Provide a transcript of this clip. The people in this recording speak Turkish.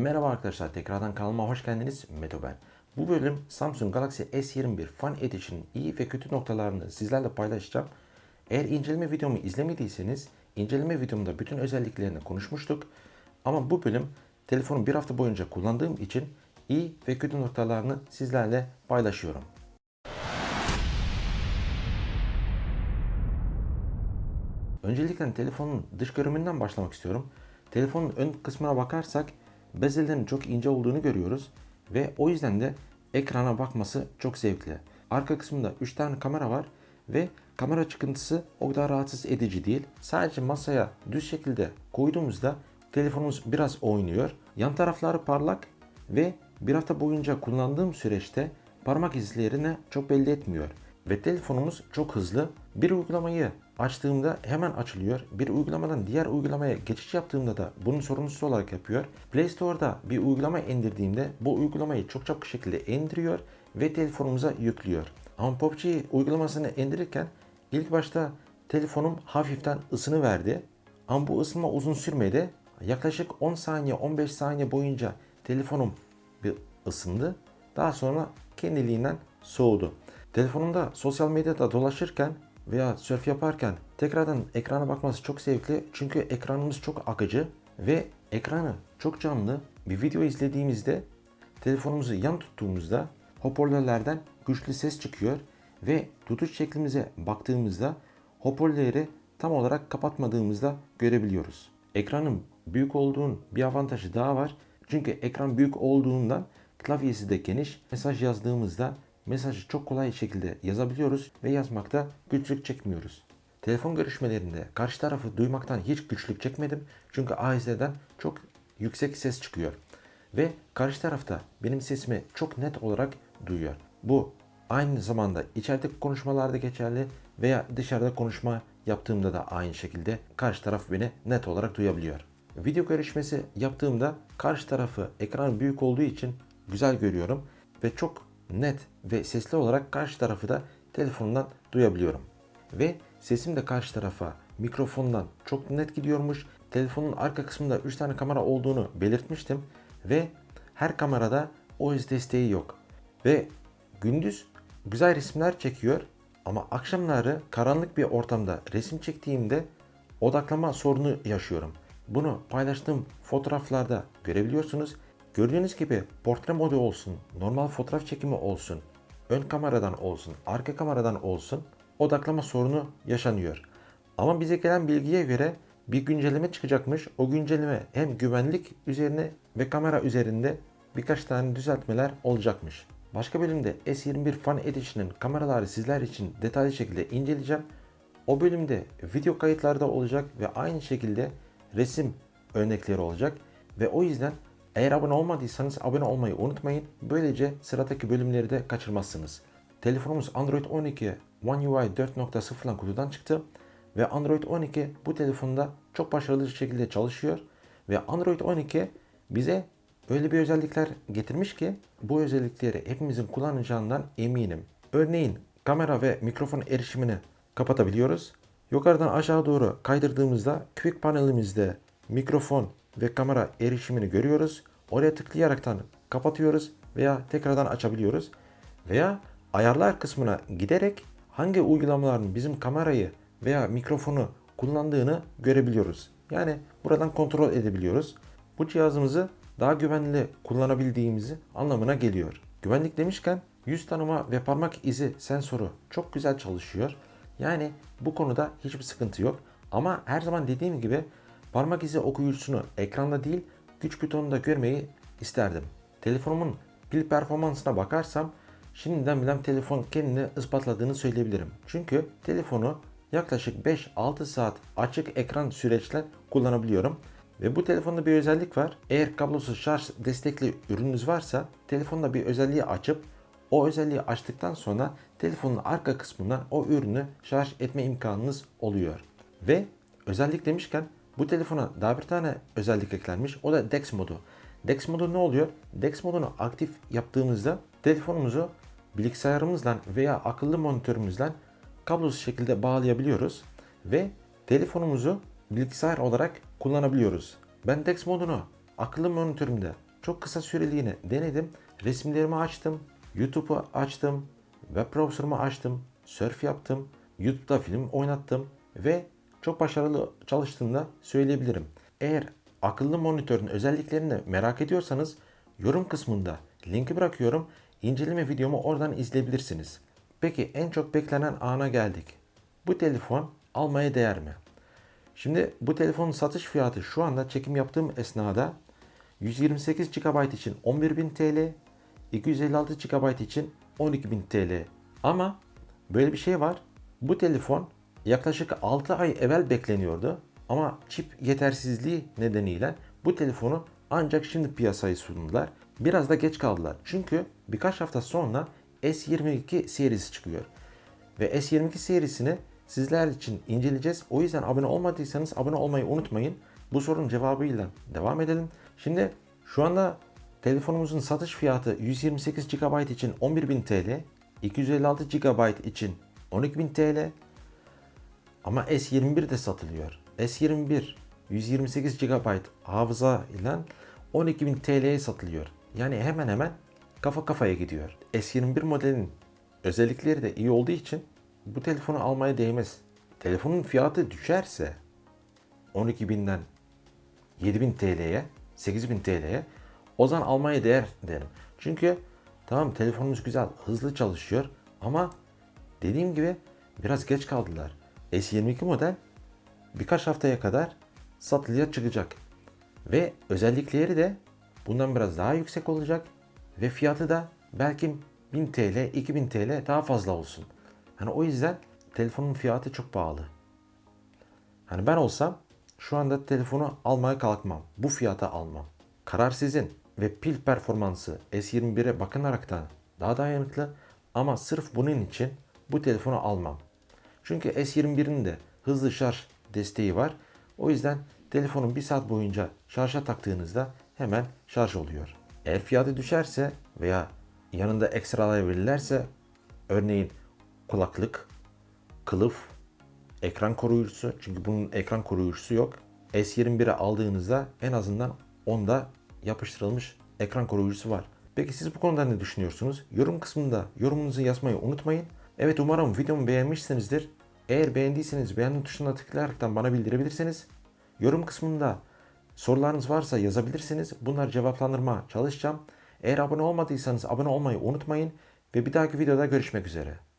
Merhaba arkadaşlar tekrardan kanalıma hoş geldiniz. Meto ben. Bu bölüm Samsung Galaxy S21 Fan Edition'ın iyi ve kötü noktalarını sizlerle paylaşacağım. Eğer inceleme videomu izlemediyseniz inceleme videomda bütün özelliklerini konuşmuştuk. Ama bu bölüm telefonu bir hafta boyunca kullandığım için iyi ve kötü noktalarını sizlerle paylaşıyorum. Öncelikle telefonun dış görünümünden başlamak istiyorum. Telefonun ön kısmına bakarsak bezellerin çok ince olduğunu görüyoruz ve o yüzden de ekrana bakması çok zevkli. Arka kısmında 3 tane kamera var ve kamera çıkıntısı o kadar rahatsız edici değil. Sadece masaya düz şekilde koyduğumuzda telefonumuz biraz oynuyor. Yan tarafları parlak ve bir hafta boyunca kullandığım süreçte parmak izlerini çok belli etmiyor. Ve telefonumuz çok hızlı. Bir uygulamayı açtığımda hemen açılıyor. Bir uygulamadan diğer uygulamaya geçiş yaptığımda da bunun sorumlusu olarak yapıyor. Play Store'da bir uygulama indirdiğimde bu uygulamayı çok çabuk şekilde indiriyor ve telefonumuza yüklüyor. Ama PUBG uygulamasını indirirken ilk başta telefonum hafiften ısını verdi. Ama bu ısınma uzun sürmedi. Yaklaşık 10 saniye 15 saniye boyunca telefonum bir ısındı. Daha sonra kendiliğinden soğudu. Telefonumda sosyal medyada dolaşırken veya surf yaparken tekrardan ekrana bakması çok zevkli. Çünkü ekranımız çok akıcı ve ekranı çok canlı. Bir video izlediğimizde telefonumuzu yan tuttuğumuzda hoparlörlerden güçlü ses çıkıyor ve tutuş şeklimize baktığımızda hoparlörleri tam olarak kapatmadığımızda görebiliyoruz. Ekranın büyük olduğunun bir avantajı daha var. Çünkü ekran büyük olduğundan klavyesi de geniş. Mesaj yazdığımızda mesajı çok kolay şekilde yazabiliyoruz ve yazmakta güçlük çekmiyoruz. Telefon görüşmelerinde karşı tarafı duymaktan hiç güçlük çekmedim. Çünkü AS'den çok yüksek ses çıkıyor. Ve karşı tarafta benim sesimi çok net olarak duyuyor. Bu aynı zamanda içerideki konuşmalarda geçerli veya dışarıda konuşma yaptığımda da aynı şekilde karşı taraf beni net olarak duyabiliyor. Video görüşmesi yaptığımda karşı tarafı ekran büyük olduğu için güzel görüyorum ve çok net ve sesli olarak karşı tarafı da telefondan duyabiliyorum. Ve sesim de karşı tarafa mikrofondan çok net gidiyormuş. Telefonun arka kısmında 3 tane kamera olduğunu belirtmiştim ve her kamerada OS desteği yok. Ve gündüz güzel resimler çekiyor ama akşamları karanlık bir ortamda resim çektiğimde odaklama sorunu yaşıyorum. Bunu paylaştığım fotoğraflarda görebiliyorsunuz. Gördüğünüz gibi portre modu olsun, normal fotoğraf çekimi olsun, ön kameradan olsun, arka kameradan olsun odaklama sorunu yaşanıyor. Ama bize gelen bilgiye göre bir güncelleme çıkacakmış. O güncelleme hem güvenlik üzerine ve kamera üzerinde birkaç tane düzeltmeler olacakmış. Başka bölümde S21 Fan Edition'ın kameraları sizler için detaylı şekilde inceleyeceğim. O bölümde video kayıtları da olacak ve aynı şekilde resim örnekleri olacak ve o yüzden eğer abone olmadıysanız abone olmayı unutmayın. Böylece sıradaki bölümleri de kaçırmazsınız. Telefonumuz Android 12 One UI 4.0 kutudan çıktı ve Android 12 bu telefonda çok başarılı bir şekilde çalışıyor ve Android 12 bize öyle bir özellikler getirmiş ki bu özellikleri hepimizin kullanacağından eminim. Örneğin kamera ve mikrofon erişimini kapatabiliyoruz. Yukarıdan aşağı doğru kaydırdığımızda Quick panelimizde mikrofon ve kamera erişimini görüyoruz. Oraya tıklayaraktan kapatıyoruz veya tekrardan açabiliyoruz. Veya ayarlar kısmına giderek hangi uygulamaların bizim kamerayı veya mikrofonu kullandığını görebiliyoruz. Yani buradan kontrol edebiliyoruz. Bu cihazımızı daha güvenli kullanabildiğimizi anlamına geliyor. Güvenlik demişken yüz tanıma ve parmak izi sensörü çok güzel çalışıyor. Yani bu konuda hiçbir sıkıntı yok. Ama her zaman dediğim gibi parmak izi okuyucusunu ekranda değil güç butonunda görmeyi isterdim. Telefonumun pil performansına bakarsam şimdiden bilen telefon kendini ispatladığını söyleyebilirim. Çünkü telefonu yaklaşık 5-6 saat açık ekran süreçle kullanabiliyorum. Ve bu telefonda bir özellik var. Eğer kablosuz şarj destekli ürününüz varsa telefonda bir özelliği açıp o özelliği açtıktan sonra telefonun arka kısmından o ürünü şarj etme imkanınız oluyor. Ve özellik demişken bu telefona daha bir tane özellik eklenmiş. O da DeX modu. DeX modu ne oluyor? DeX modunu aktif yaptığımızda telefonumuzu bilgisayarımızla veya akıllı monitörümüzle kablosuz şekilde bağlayabiliyoruz ve telefonumuzu bilgisayar olarak kullanabiliyoruz. Ben DeX modunu akıllı monitörümde çok kısa süreliğine denedim. Resimlerimi açtım. YouTube'u açtım. Web browser'ımı açtım. Surf yaptım. YouTube'da film oynattım. Ve çok başarılı çalıştığını da söyleyebilirim. Eğer akıllı monitörün özelliklerini merak ediyorsanız yorum kısmında linki bırakıyorum. İnceleme videomu oradan izleyebilirsiniz. Peki en çok beklenen ana geldik. Bu telefon almaya değer mi? Şimdi bu telefonun satış fiyatı şu anda çekim yaptığım esnada 128 GB için 11.000 TL, 256 GB için 12.000 TL. Ama böyle bir şey var. Bu telefon yaklaşık 6 ay evvel bekleniyordu. Ama çip yetersizliği nedeniyle bu telefonu ancak şimdi piyasaya sundular. Biraz da geç kaldılar. Çünkü birkaç hafta sonra S22 serisi çıkıyor. Ve S22 serisini sizler için inceleyeceğiz. O yüzden abone olmadıysanız abone olmayı unutmayın. Bu sorunun cevabıyla devam edelim. Şimdi şu anda telefonumuzun satış fiyatı 128 GB için 11.000 TL, 256 GB için 12.000 TL ama S21 de satılıyor. S21 128 GB hafıza ile 12.000 TL'ye satılıyor. Yani hemen hemen kafa kafaya gidiyor. S21 modelin özellikleri de iyi olduğu için bu telefonu almaya değmez. Telefonun fiyatı düşerse 12.000'den 7000 TL'ye, 8000 TL'ye o zaman almaya değer derim. Çünkü tamam telefonumuz güzel, hızlı çalışıyor ama dediğim gibi biraz geç kaldılar. S22 model birkaç haftaya kadar satılıya çıkacak. Ve özellikleri de bundan biraz daha yüksek olacak ve fiyatı da belki 1000 TL, 2000 TL daha fazla olsun. Hani o yüzden telefonun fiyatı çok pahalı. Hani ben olsam şu anda telefonu almaya kalkmam. Bu fiyata almam. Karar sizin ve pil performansı S21'e bakınaraktan daha dayanıklı ama sırf bunun için bu telefonu almam. Çünkü S21'in de hızlı şarj desteği var. O yüzden telefonun bir saat boyunca şarja taktığınızda hemen şarj oluyor. Eğer fiyatı düşerse veya yanında ekstralar verirlerse örneğin kulaklık, kılıf, ekran koruyucusu çünkü bunun ekran koruyucusu yok. S21'e aldığınızda en azından onda yapıştırılmış ekran koruyucusu var. Peki siz bu konuda ne düşünüyorsunuz? Yorum kısmında yorumunuzu yazmayı unutmayın. Evet umarım videomu beğenmişsinizdir. Eğer beğendiyseniz beğendim tuşuna tıklayaraktan bana bildirebilirsiniz. Yorum kısmında sorularınız varsa yazabilirsiniz. Bunları cevaplandırmaya çalışacağım. Eğer abone olmadıysanız abone olmayı unutmayın ve bir dahaki videoda görüşmek üzere.